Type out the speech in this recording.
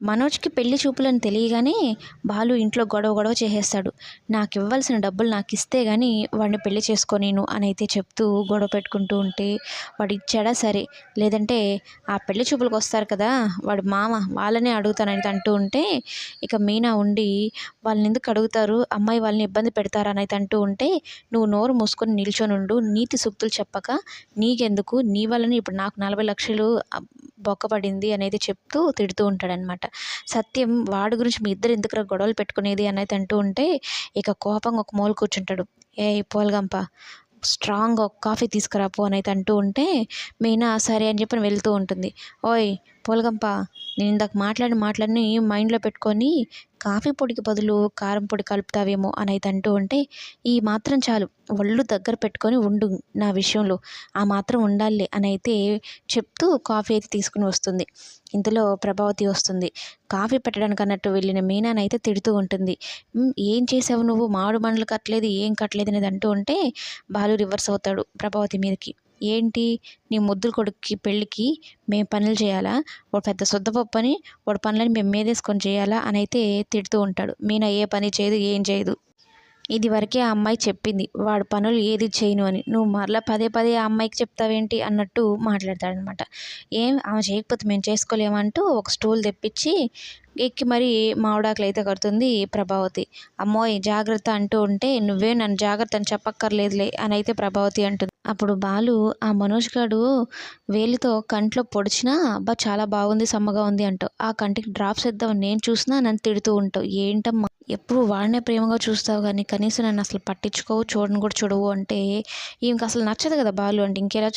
మనోజ్కి పెళ్ళి చూపులను తెలియగానే బాలు ఇంట్లో గొడవ గొడవ చేసేస్తాడు. నాకు ఇవ్వాల్సిన డబ్బులు నాకు ఇస్తే కానీ వాడిని పెళ్ళి చేసుకోనేను అని అయితే చెప్తూ గొడవ పెట్టుకుంటూ ఉంటే వాడు ఇచ్చాడా సరే. లేదంటే ఆ పెళ్ళి చూపులకు వస్తారు కదా వాడు మామ వాళ్ళనే అడుగుతానని అంటూ ఉంటే ఇక మీనా ఉండి వాళ్ళని ఎందుకు అడుగుతారు? అమ్మాయి వాళ్ళని ఇబ్బంది పెడతారని అయితే అంటూ ఉంటే నువ్వు నోరు మూసుకొని నిల్చొని ఉండు నీతి సూక్తులు చెప్పక నీకెందుకు? నీ వల్లనే ఇప్పుడు నాకు నలభై లక్షలు బొక్కపడింది అనేది చెప్తూ తిడుతూ ఉంటాడనమాట. సత్యం వాడి గురించి మీ ఇద్దరు ఎందుకు గొడవలు పెట్టుకునేది అనేది అంటూ ఉంటే ఇక కోపంగా ఒక మూల కూర్చుంటాడు. ఏ పోల్గంప స్ట్రాంగ్ ఒక కాఫీ తీసుకురాపో అనేది అంటూ ఉంటే మీనా సరే అని చెప్పి వెళ్తూ ఉంటుంది. ఓయ్ పోల్గంప నేను ఇందాక మాట్లాడిన మాటలన్నీ మైండ్లో పెట్టుకొని కాఫీ పొడికి బదులు కారం పొడి కలుపుతావేమో అని అయితే అంటూ ఉంటే ఈ మాత్రం చాలు. ఒళ్ళు దగ్గర పెట్టుకొని ఉండు నా విషయంలో. ఆ మాత్రం ఉండాలి అని అయితే చెప్తూ కాఫీ అయితే తీసుకుని వస్తుంది. ఇంతలో ప్రభావతి వస్తుంది. కాఫీ పెట్టడానికి అన్నట్టు వెళ్ళిన మీనాని అయితే తిడుతూ ఉంటుంది. ఏం చేసావు నువ్వు? మామిడి మండలు కట్టలేదు ఏం కట్టలేదు అనేది అంటూ ఉంటే బాలు రివర్స్ అవుతాడు ప్రభావతి మీదకి. ఏంటి? నీ ముద్దుల కొడుక్కి పెళ్ళికి మేము పనులు చేయాలా? వాడు పెద్ద శుద్ధపప్పు అని వాడు పనులని మేము మీదేసుకొని చేయాలా అని అయితే తిడుతూ ఉంటాడు. మీనా ఏ పని చేయదు ఏం చేయదు. ఇది వరకే ఆ అమ్మాయి చెప్పింది వాడు పనులు ఏది చేయను అని. నువ్వు మరలా పదే పదే ఆ అమ్మాయికి చెప్తావేంటి? అన్నట్టు మాట్లాడతాడనమాట. ఏం? ఆమె చేయకపోతే మేము చేసుకోలేమంటూ ఒక స్టూల్ తెప్పించి ఎక్కి మరి మామిడాకులు అయితే కడుతుంది ప్రభావతి. అమ్మోయ్ జాగ్రత్త అంటూ ఉంటే నువ్వే నన్ను జాగ్రత్త అని చెప్పక్కర్లేదులే అని అయితే ప్రభావతి అంటుంది. అప్పుడు బాలు ఆ మనోజ్ గాడు వేలితో కంట్లో పొడిచినా అబ్బా చాలా బాగుంది సమ్మగా ఉంది అంటావు ఆ కంటికి డ్రాప్స్ ఇద్దాం నేను చూసినా నన్ను తిడుతూ ఉంటావు ఏంటమ్మా? ఎప్పుడు వాడినే ప్రేమగా చూస్తావు కానీ కనీసం నన్ను అసలు పట్టించుకోవు చూడను కూడా చూడవు అంటే ఈమెకి అసలు నచ్చదు కదా బాలు అంటే ఇంకెలా చూ